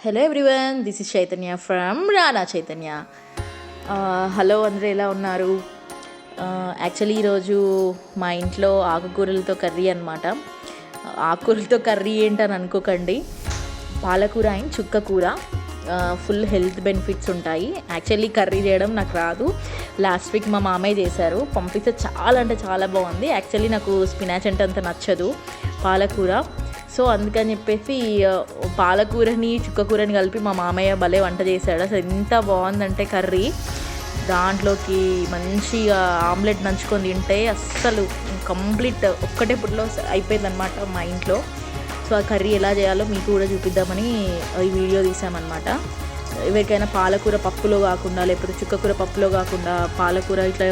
Hello everyone this is Chaitanya from Rana Chaitanya hello అందరూ ఎలా ఉన్నారు? Uh, యాక్చువల్లీ ఈరోజు మా ఇంట్లో ఆకుకూరలతో కర్రీ అనమాట uh, ఆకుకూరలతో కర్రీ ఏంటని అనుకోకండి. పాలకూర అండ్ చుక్క కూర ఫుల్ హెల్త్ బెనిఫిట్స్ ఉంటాయి. యాక్చువల్లీ కర్రీ చేయడం నాకు రాదు. లాస్ట్ వీక్ మా మామయ్య చేశారు. పంపిస్తే చాలా అంటే చాలా బాగుంది. యాక్చువల్లీ నాకు స్పినాచ్ అంటే అంత నచ్చదు. పాలకూర సో అందుకని చెప్పేసి పాలకూరని చుక్కకూరని కలిపి మా మామయ్య భలే వంట చేశాడు. అసలు ఎంత బాగుందంటే కర్రీ. దాంట్లోకి మంచిగా ఆమ్లెట్ నంచుకొని తింటే అస్సలు కంప్లీట్ ఒక్కటే పుట్లో అయిపోయిందనమాట మా ఇంట్లో. సో ఆ కర్రీ ఎలా చేయాలో మీకు కూడా చూపిద్దామని ఈ వీడియో తీసామన్నమాట. ఎవరికైనా పాలకూర పప్పులో కాకుండా లేకపోతే చుక్కకూర పప్పులో కాకుండా పాలకూర ఇట్లా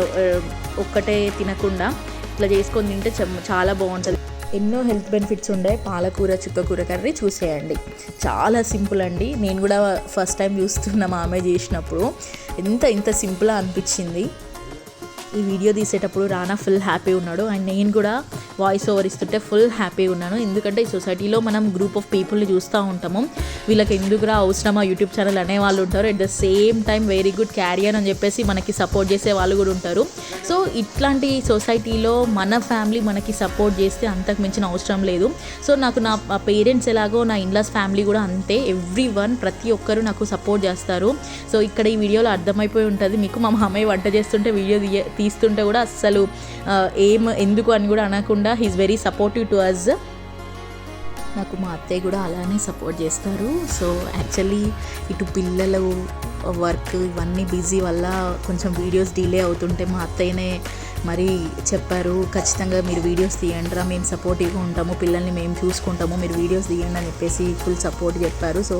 ఒక్కటే తినకుండా ఇట్లా చేసుకొని తింటే చాలా బాగుంటుంది. ఎన్నో హెల్త్ బెనిఫిట్స్ ఉండే పాలకూర చుక్కకూర కర్రీ చూసేయండి. చాలా సింపుల్ అండి. నేను కూడా ఫస్ట్ టైం చూస్తున్న మా ఆమె చేసినప్పుడు ఎంత ఇంత సింపుల్ అనిపించింది. ఈ వీడియో తీసేటప్పుడు రానా ఫుల్ హ్యాపీ ఉన్నాడు. అండ్ నేను కూడా వాయిస్ ఓవర్ ఇస్తుంటే ఫుల్ హ్యాపీగా ఉన్నాను. ఎందుకంటే ఈ సొసైటీలో మనం గ్రూప్ ఆఫ్ పీపుల్ని చూస్తూ ఉంటాము. వీళ్ళకి ఎందుకురా అవసరమా యూట్యూబ్ ఛానల్ అనే వాళ్ళు ఉంటారు. At the same time very good career అని చెప్పేసి మనకి సపోర్ట్ చేసే వాళ్ళు కూడా ఉంటారు. సో ఇట్లాంటి సొసైటీలో మన ఫ్యామిలీ మనకి సపోర్ట్ చేస్తే అంతకు మించిన అవసరం లేదు. సో నాకు నా పేరెంట్స్ ఎలాగో నా ఇన్లాస్ ఫ్యామిలీ కూడా అంతే. ఎవ్రీ వన్ ప్రతి ఒక్కరు నాకు సపోర్ట్ చేస్తారు. సో ఇక్కడ ఈ వీడియోలో అర్థమైపోయి ఉంటుంది. మీకు మా మామయ్య వంట చేస్తుంటే వీడియో తీస్తుంటే కూడా అస్సలు ఏం ఎందుకు అని కూడా అనకుండా he's very supportive to us నాకు మా అత్తయ్య కూడా అలానే సపోర్ట్ చేస్తారు. సో యాక్చువల్లీ ఇటు పిల్లలు వర్క్ ఇవన్నీ బిజీ వల్ల కొంచెం వీడియోస్ డిలే అవుతుంటే మా అత్తయ్యనే మరి చెప్పారు ఖచ్చితంగా మీరు వీడియోస్ తీయండిరా మేము సపోర్టివ్గా ఉంటాము పిల్లల్ని మేము చూసుకుంటాము మీరు వీడియోస్ తీయండి అని చెప్పేసి ఫుల్ సపోర్ట్ చెప్పారు. సో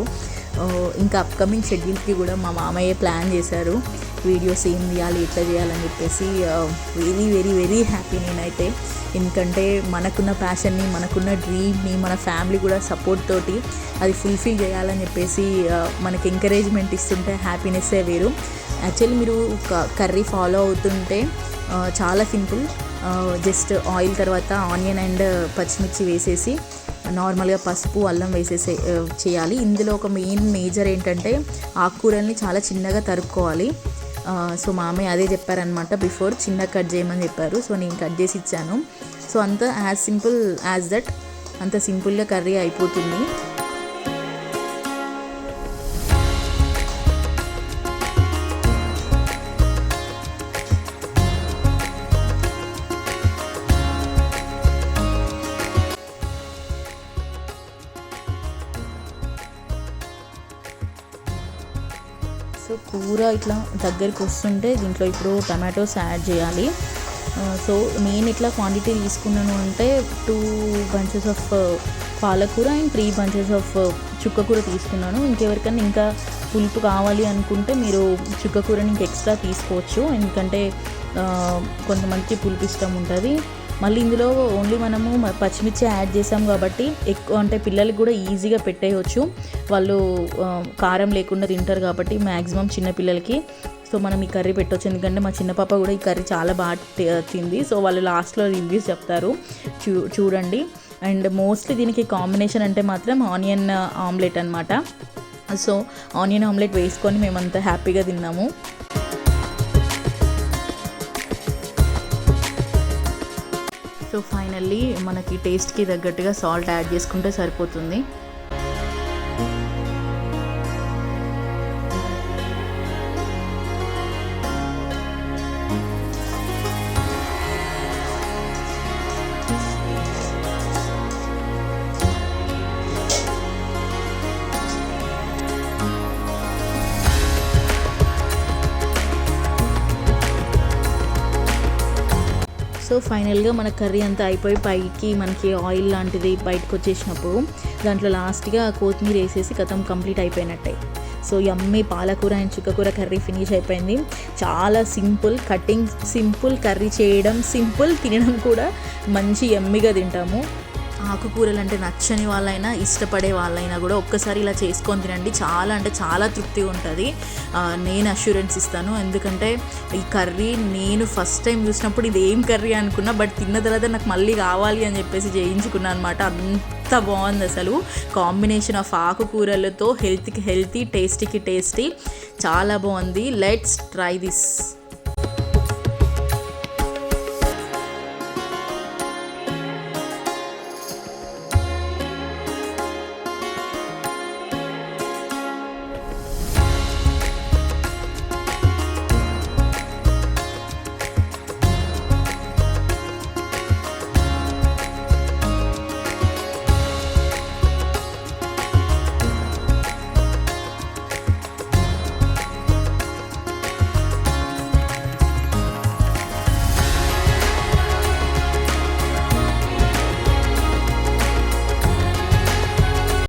ఇంకా అప్కమింగ్ షెడ్యూల్కి కూడా మా మామయ్య ప్లాన్ చేశారు. వీడియోస్ ఏం తీయాలి ఎట్లా చేయాలని చెప్పేసి వెరీ వెరీ వెరీ హ్యాపీ నేనైతే. ఎందుకంటే మనకున్న ప్యాషన్ని మనకున్న డ్రీమ్ని మన ఫ్యామిలీ కూడా సపోర్ట్ తోటి అది ఫుల్ఫిల్ చేయాలని చెప్పేసి మనకి ఎంకరేజ్మెంట్ ఇస్తుంటే హ్యాపీనెస్సే వేరు. యాక్చువల్లీ మీరు కర్రీ ఫాలో అవుతుంటే చాలా సింపుల్. జస్ట్ ఆయిల్ తర్వాత ఆనియన్ అండ్ పచ్చిమిర్చి వేసేసి నార్మల్గా పసుపు అల్లం వేసేసే చేయాలి. ఇందులో ఒక మెయిన్ మేజర్ ఏంటంటే ఆకుకూరల్ని చాలా చిన్నగా తరుక్కోవాలి. సో మామయ్య అదే చెప్పారనమాట బిఫోర్ చిన్న కట్ చేయమని చెప్పారు. సో నేను కట్ చేసి ఇచ్చాను. సో అంత యాజ్ సింపుల్ యాజ్ దట్ అంత సింపుల్గా కర్రీ అయిపోతుంది. సో కూర ఇట్లా దగ్గరికి వస్తుంటే దీంట్లో ఇప్పుడు టమాటోస్ యాడ్ చేయాలి. సో నేను ఇట్లా క్వాంటిటీ తీసుకున్నాను అంటే టూ బంచెస్ ఆఫ్ పాలకూర అండ్ త్రీ బంచెస్ ఆఫ్ చుక్కకూర తీసుకున్నాను. ఇంకెవరికైనా ఇంకా పులుపు కావాలి అనుకుంటే మీరు చుక్కకూరని నుంచి ఎక్స్ట్రా తీసుకోవచ్చు. ఎందుకంటే కొంతమందికి పులుపు ఇష్టం ఉంటుంది. మళ్ళీ ఇందులో ఓన్లీ మనము పచ్చిమిర్చి యాడ్ చేసాం కాబట్టి ఎక్కువ అంటే పిల్లలకి కూడా ఈజీగా పెట్టేయచ్చు. వాళ్ళు కారం లేకుండా తింటారు కాబట్టి మ్యాక్సిమం చిన్నపిల్లలకి సో మనం ఈ కర్రీ పెట్టవచ్చు ఎందుకంటే మా చిన్న పాప కూడా ఈ కర్రీ చాలా బాగా తింది. సో వాళ్ళు లాస్ట్లో రివ్యూస్ చెప్తారు. చూ చూడండి. అండ్ మోస్ట్లీ దీనికి కాంబినేషన్ అంటే మాత్రం ఆనియన్ ఆమ్లెట్ అనమాట సో ఆనియన్ ఆమ్లెట్ వేసుకొని మేమంతా హ్యాపీగా తిన్నాము. సో ఫైనల్లీ మనకి టేస్ట్కి తగ్గట్టుగా సాల్ట్ యాడ్ చేసుకుంటే సరిపోతుంది. సో ఫైనల్గా మన కర్రీ అంతా అయిపోయి పైకి మనకి ఆయిల్ లాంటిది బయటకు వచ్చేసినప్పుడు దాంట్లో లాస్ట్గా కొత్తిమీర వేసేసి కథం కంప్లీట్ అయిపోయినట్టే. సో యమ్మీ పాలకూర అండ్ చుక్కకూర కర్రీ ఫినిష్ అయిపోయింది. చాలా సింపుల్ కటింగ్ సింపుల్ కర్రీ చేయడం సింపుల్ తినడం కూడా మంచి యమ్మీగా తింటాము. ఆకుకూరలు అంటే నచ్చని వాళ్ళైనా ఇష్టపడే వాళ్ళైనా కూడా ఒక్కసారి ఇలా చేసుకొని తినండి. చాలా అంటే చాలా తృప్తిగా ఉంటుంది. నేను అష్యూరెన్స్ ఇస్తాను. ఎందుకంటే ఈ కర్రీ నేను ఫస్ట్ టైం చూసినప్పుడు ఇది ఏం కర్రీ అనుకున్నా బట్ తిన్న తర్వాత నాకు మళ్ళీ కావాలి అని చెప్పేసి చేయించుకున్నాను అనమాట అంత బాగుంది అసలు. కాంబినేషన్ ఆఫ్ ఆకుకూరలతో హెల్త్కి హెల్తీ టేస్టీకి టేస్టీ చాలా బాగుంది. Let's try this